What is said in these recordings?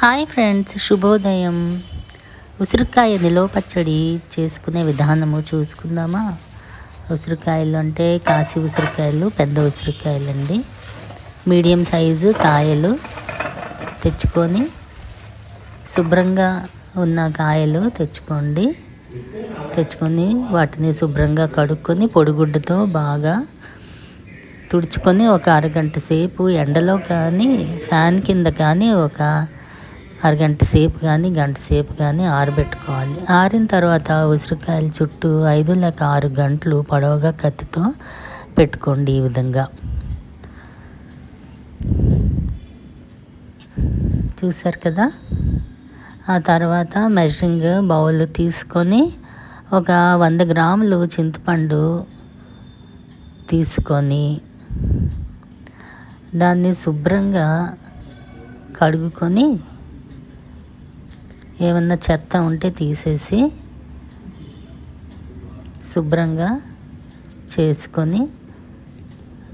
Hi friends శుభోదయం. ఉసిరికాయ నిలవ పచ్చడి చేసుకునే విధానము చూసుకుందామా? ఉసిరికాయలు అంటే కాసి ఉసిరికాయలు పెద్ద ఉసిరికాయలు అండి మీడియం సైజు కాయలు తెచ్చుకొని శుభ్రంగా ఉన్న కాయలు తెచ్చుకోండి. తెచ్చుకొని వాటిని శుభ్రంగా కడుక్కొని పొడిగుడ్డతో బాగా తుడుచుకొని ఒక అరగంట సేపు ఎండలో కానీ ఫ్యాన్ కింద కానీ ఒక అరగంట సేపు కానీ గంట సేపు కానీ ఆరబెట్టుకోవాలి. ఆరిన తర్వాత ఉసిరికాయల చుట్టూ ఐదు లేక ఆరు గంటలు పొడవుగా కత్తితో పెట్టుకోండి ఈ విధంగా. చూసారు కదా? ఆ తర్వాత మెజరింగ్ బౌల్ తీసుకొని ఒక వంద గ్రాములు చింతపండు తీసుకొని దాన్ని శుభ్రంగా కడుగుకొని ఏమన్నా చెత్త ఉంటే తీసేసి శుభ్రంగా చేసుకొని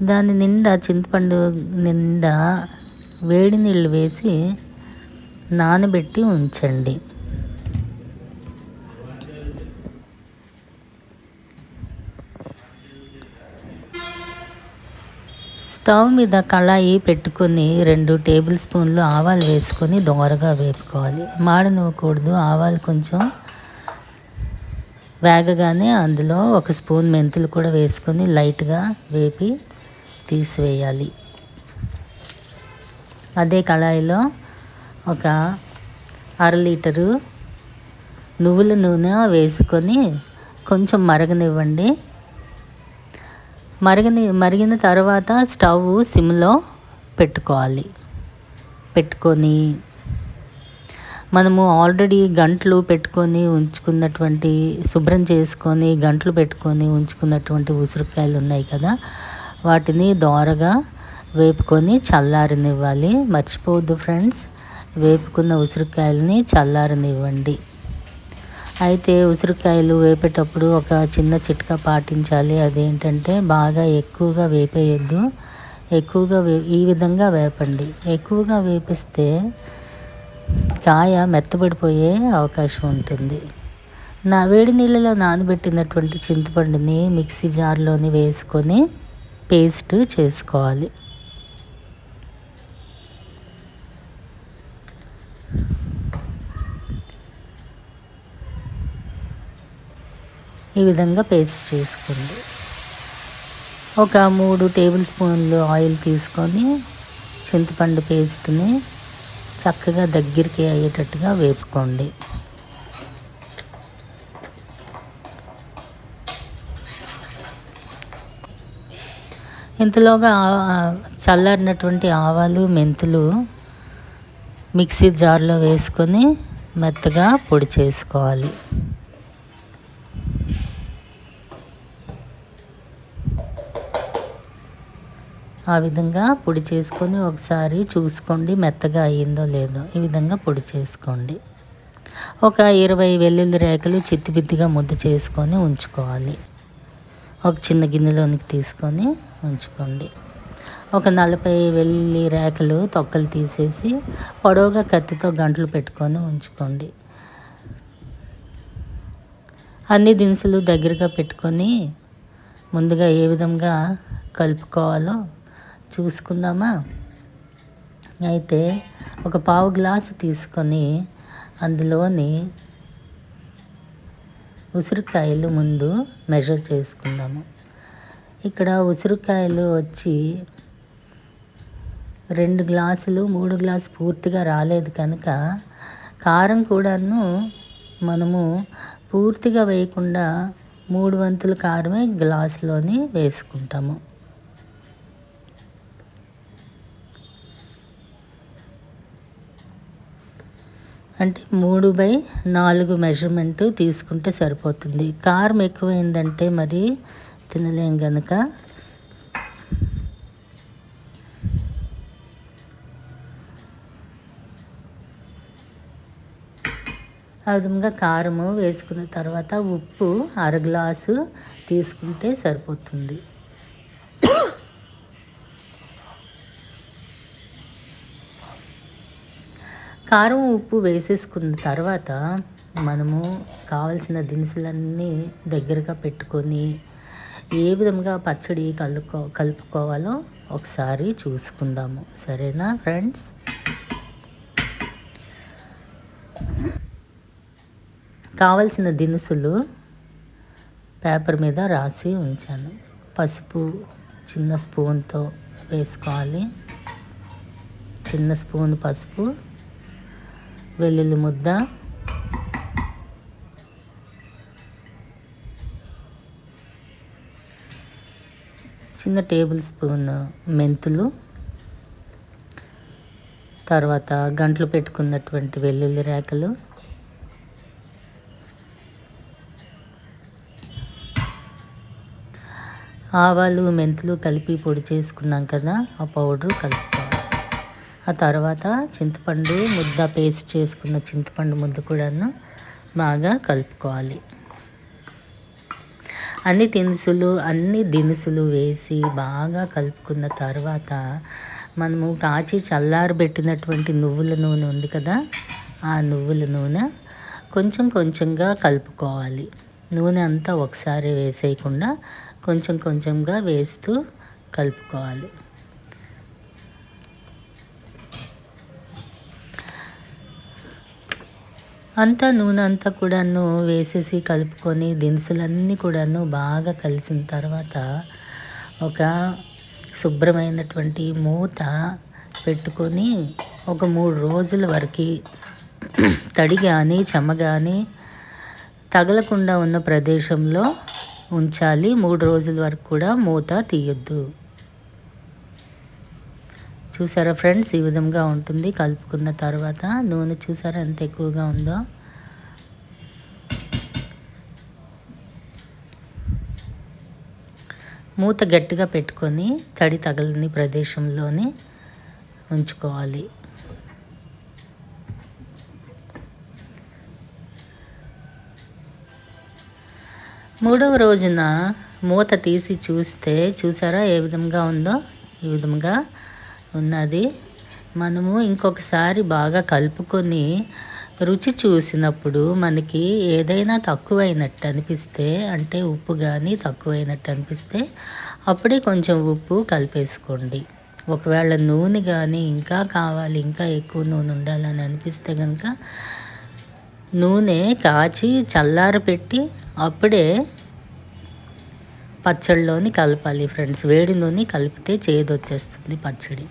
దాని నిండా చింతపండు నిండా వేడి నీళ్ళు వేసి నానబెట్టి ఉంచండి. స్టవ్ మీద కళాయి పెట్టుకొని రెండు టేబుల్ స్పూన్లు ఆవాలు వేసుకొని దోరగా వేపుకోవాలి. మాడనివ్వకూడదు ఆవాలు కొంచెం వేగగానే అందులో ఒక స్పూన్ మెంతులు కూడా వేసుకొని లైట్గా వేపి తీసివేయాలి. అదే కళాయిలో ఒక అర లీటరు నువ్వుల నూనె వేసుకొని కొంచెం మరగనివ్వండి. మరిగిన మరిగిన తర్వాత స్టవ్ సిమ్లో పెట్టుకోవాలి. పెట్టుకొని మనము ఆల్రెడీ గంటలు పెట్టుకొని ఉంచుకున్నటువంటి శుభ్రం చేసుకొని గంటలు పెట్టుకొని ఉంచుకున్నటువంటి ఉసిరికాయలు ఉన్నాయి కదా వాటిని దోరగా వేపుకొని చల్లారనివ్వాలి. మర్చిపోవద్దు ఫ్రెండ్స్ వేపుకున్న ఉసిరికాయలని చల్లారనివ్వండి. అయితే ఉసిరికాయలు వేపేటప్పుడు ఒక చిన్న చిట్కా పాటించాలి. అదేంటంటే బాగా ఎక్కువగా వేపేయద్దు. ఎక్కువగా వే ఈ విధంగా వేపండి. ఎక్కువగా వేపిస్తే కాయ మెత్తబడిపోయే అవకాశం ఉంటుంది. నా వేడి నీళ్ళలో నానబెట్టినటువంటి చింతపండుని మిక్సీ జార్లోని వేసుకొని పేస్ట్ చేసుకోవాలి. ఈ విధంగా పేస్ట్ చేసుకోండి. ఒక మూడు టేబుల్ స్పూన్లు ఆయిల్ తీసుకొని చింతపండు పేస్ట్ని చక్కగా దగ్గరికి అయ్యేటట్టుగా వేపుకోండి. ఇంతలోగా చల్లారినటువంటి ఆవాలు మెంతులు మిక్సీ జార్లో వేసుకొని మెత్తగా పొడి చేసుకోవాలి. ఆ విధంగా పొడి చేసుకొని ఒకసారి చూసుకోండి మెత్తగా అయ్యిందో లేదో. ఈ విధంగా పొడి చేసుకోండి. ఒక ఇరవై వెల్లుల్లి రేఖలు చిత్తిబిత్తిగా ముద్ద చేసుకొని ఉంచుకోవాలి. ఒక చిన్న గిన్నెలోనికి తీసుకొని ఉంచుకోండి. ఒక నలభై వెల్లుల్లి రేఖలు తొక్కలు తీసేసి పొడవుగా కత్తితో గంటలు పెట్టుకొని ఉంచుకోండి. అన్ని దినుసులు దగ్గరగా పెట్టుకొని ముందుగా ఏ విధంగా కలుపుకోవాలో చూసుకుందామా? అయితే ఒక పావు గ్లాసు తీసుకొని అందులోని ఉసిరికాయలు ముందు మెజర్ చేసుకుందాము. ఇక్కడ ఉసిరికాయలు వచ్చి రెండు గ్లాసులు మూడు గ్లాసు పూర్తిగా రాలేదు కనుక కారం కూడాను మనము పూర్తిగా వేయకుండా మూడు వంతుల కారమే గ్లాసులోని వేసుకుంటాము. అంటే మూడు బై నాలుగు మెజర్మెంట్ తీసుకుంటే సరిపోతుంది. కారం ఎక్కువైందంటే మరి తినలేం కనుక ఆ విధంగా కారము వేసుకున్న తర్వాత ఉప్పు అర గ్లాసు తీసుకుంటే సరిపోతుంది. కారం ఉప్పు వేసేసుకున్న తర్వాత మనము కావలసిన దినుసులన్నీ దగ్గరగా పెట్టుకొని ఏ విధంగా పచ్చడి కలుపుకో కలుపుకోవాలో ఒకసారి చూసుకుందాము. సరేనా ఫ్రెండ్స్? కావలసిన దినుసులు పేపర్ మీద రాసి ఉంచాను. పసుపు చిన్న స్పూన్తో వేసుకోవాలి. చిన్న స్పూన్ పసుపు వెల్లుల్లి ముద్ద. చిన్న టేబుల్ స్పూన్ మెంతులు. తర్వాత గంటలు పెట్టుకున్నటువంటి వెల్లుల్లి రేకలు. ఆవాలు మెంతులు కలిపి పొడి చేసుకున్నాం కదా ఆ పౌడరు కలిపి ఆ తర్వాత చింతపండు ముద్ద పేస్ట్ చేసుకున్న చింతపండు ముద్ద కూడాను బాగా కలుపుకోవాలి. అన్ని దినుసులు అన్ని దినుసులు వేసి బాగా కలుపుకున్న తర్వాత మనము కాచి చల్లారబెట్టినటువంటి నువ్వుల నూనె ఉంది కదా ఆ నువ్వుల నూనె కొంచెం కొంచెంగా కలుపుకోవాలి. నూనె అంతా ఒకసారి వేసేయకుండా కొంచెం కొంచెంగా వేస్తూ కలుపుకోవాలి. అంతా నూనె అంతా కూడాను వేసేసి కలుపుకొని దినుసులన్నీ కూడాను బాగా కలిసిన తర్వాత ఒక శుభ్రమైనటువంటి మూత పెట్టుకొని ఒక మూడు రోజుల వరకు తడి కానీ చెమ్మ కానీ తగలకుండా ఉన్న ప్రదేశంలో ఉంచాలి. మూడు రోజుల వరకు కూడా మూత తీయొద్దు. చూసారా ఫ్రెండ్స్? ఈ విధంగా ఉంటుంది. కలుపుకున్న తర్వాత నూనె చూసారా ఎంత ఎక్కువగా ఉందో? మూత గట్టిగా పెట్టుకొని తడి తగలని ప్రదేశంలోనే ఉంచుకోవాలి. మూడవ రోజున మూత తీసి చూస్తే చూసారా ఏ విధంగా ఉందో? ఈ విధంగా ఉన్నది. మనము ఇంకొకసారి బాగా కలుపుకొని రుచి చూసినప్పుడు మనకి ఏదైనా తక్కువైనట్టు అనిపిస్తే అంటే ఉప్పు కానీ తక్కువైనట్టు అనిపిస్తే అప్పుడే కొంచెం ఉప్పు కలిపేసుకోండి. ఒకవేళ నూనె కానీ ఇంకా కావాలి ఇంకా ఎక్కువ నూనె ఉండాలని అనిపిస్తే కనుక నూనె కాచి చల్లార పెట్టి అప్పుడే పచ్చడిలోని కలపాలి ఫ్రెండ్స్. వేడి నూనె కలిపితే చేదు వచ్చేస్తుంది పచ్చడి.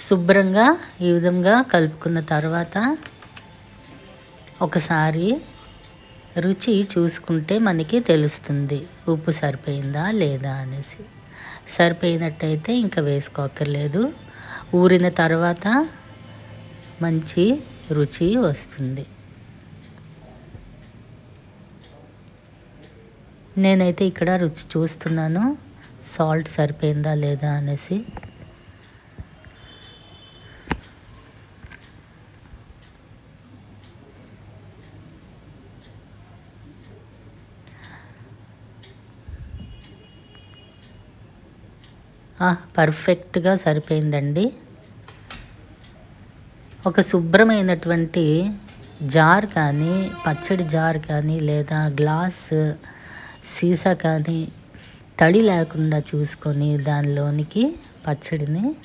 శుభ్రంగా ఈ విధంగా కలుపుకున్న తర్వాత ఒకసారి రుచి చూసుకుంటే మనకి తెలుస్తుంది ఉప్పు సరిపోయిందా లేదా అనేసి. సరిపోయినట్టయితే ఇంకా వేసుకోక్కర్లేదు. ఊరిన తర్వాత మంచి రుచి వస్తుంది. నేనైతే ఇక్కడ రుచి చూస్తున్నాను. సాల్ట్ సరిపోయిందా లేదా అనేసి. పర్ఫెక్ట్గా సరిపోయిందండి. ఒక శుభ్రమైనటువంటి జార్ కానీ పచ్చడి జార్ కానీ లేదా గ్లాస్ సీసా కానీ తడి లేకుండా చూసుకొని దానిలోనికి పచ్చడిని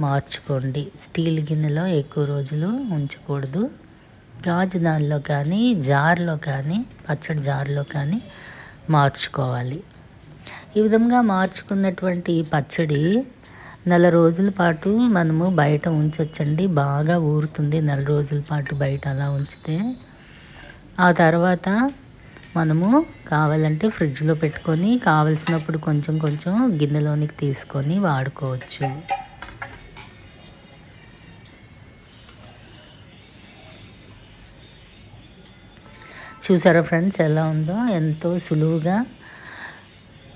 మార్చుకోండి. స్టీల్ గిన్నెలో ఎక్కువ రోజులు ఉంచకూడదు. గాజు దానిలో కానీ జార్లో కానీ పచ్చడి జార్లో కానీ మార్చుకోవాలి. ఈ విధంగా మార్చుకున్నటువంటి పచ్చడి నెల రోజుల పాటు మనము బయట ఉంచవచ్చండి బాగా ఊరుతుంది నెల రోజుల పాటు బయట అలా ఉంచితే. ఆ తర్వాత మనము కావాలంటే ఫ్రిడ్జ్లో పెట్టుకొని కావలసినప్పుడు కొంచెం కొంచెం గిన్నెలోనికి తీసుకొని వాడుకోవచ్చు. చూసారా ఫ్రెండ్స్ ఎలా ఉందో? ఎంతో సులువుగా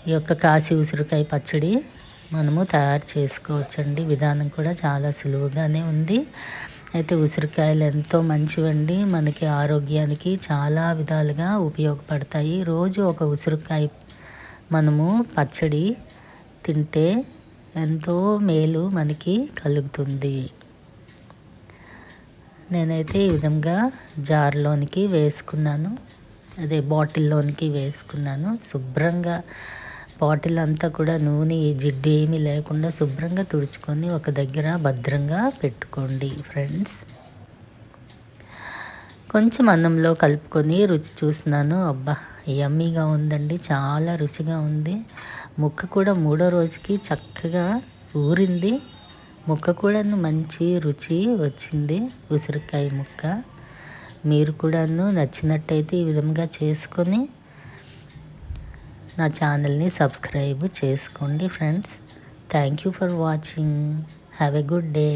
ఈ యొక్క కాశీ ఉసిరికాయ పచ్చడి మనము తయారు చేసుకోవచ్చండి. విధానం కూడా చాలా సులువుగానే ఉంది. అయితే ఉసిరికాయలు ఎంతో మంచివండి. మనకి ఆరోగ్యానికి చాలా విధాలుగా ఉపయోగపడతాయి. రోజు ఒక ఉసిరికాయ మనము పచ్చడి తింటే ఎంతో మేలు మనకి కలుగుతుంది. నేనైతే ఈ విధంగా జార్లోనికి వేసుకున్నాను. అదే బాటిల్లోనికి వేసుకున్నాను. శుభ్రంగా బాటిల్ అంతా కూడా నూనె జిడ్డు ఏమీ లేకుండా శుభ్రంగా తుడుచుకొని ఒక దగ్గర భద్రంగా పెట్టుకోండి ఫ్రెండ్స్. కొంచెం అన్నంలో కలుపుకొని రుచి చూస్తున్నాను. అబ్బా యమ్మీగా ఉందండి. చాలా రుచిగా ఉంది. ముక్క కూడా మూడో రోజుకి చక్కగా ఊరింది. ముక్క కూడాను మంచి రుచి వచ్చింది. ఉసిరికాయ ముక్క మీరు కూడాను నచ్చినట్టయితే ఈ విధంగా చేసుకొని నా ఛానల్ని సబ్స్క్రైబ్ చేసుకోండి friends. Thank you for watching. Have a good day.